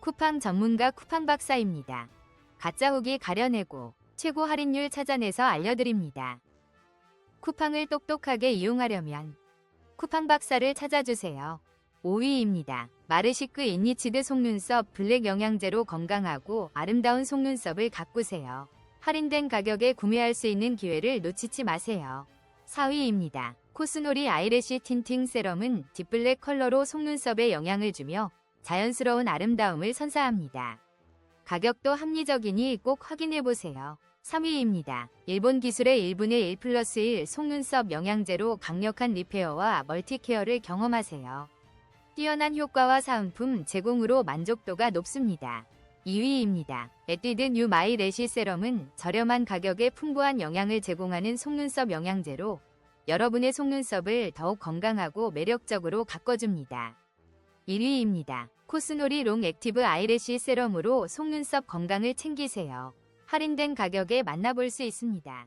쿠팡 전문가 쿠팡 박사입니다. 가짜 후기 가려내고 최고 할인율 찾아내서 알려드립니다. 쿠팡을 똑똑하게 이용하려면 쿠팡 박사를 찾아주세요. 5위입니다. 마르시크 인니치드 속눈썹 블랙 영양제로 건강하고 아름다운 속눈썹을 가꾸세요. 할인된 가격에 구매할 수 있는 기회를 놓치지 마세요. 4위입니다. 코스놀이 아이래쉬 틴팅 세럼은 딥블랙 컬러로 속눈썹에 영향을 주며 자연스러운 아름다움을 선사합니다. 가격도 합리적이니 꼭 확인해보세요. 3위입니다. 일본 기술의 1분의 1 플러스 1 속눈썹 영양제로 강력한 리페어와 멀티케어를 경험하세요. 뛰어난 효과와 사은품 제공으로 만족도가 높습니다. 2위입니다. 에뛰드 뉴 마이 레시 세럼은 저렴한 가격에 풍부한 영양을 제공하는 속눈썹 영양제로 여러분의 속눈썹을 더욱 건강하고 매력적으로 가꿔줍니다. 1위입니다. 코스놀이 롱 액티브 아이래쉬 세럼으로 속눈썹 건강을 챙기세요. 할인된 가격에 만나볼 수 있습니다.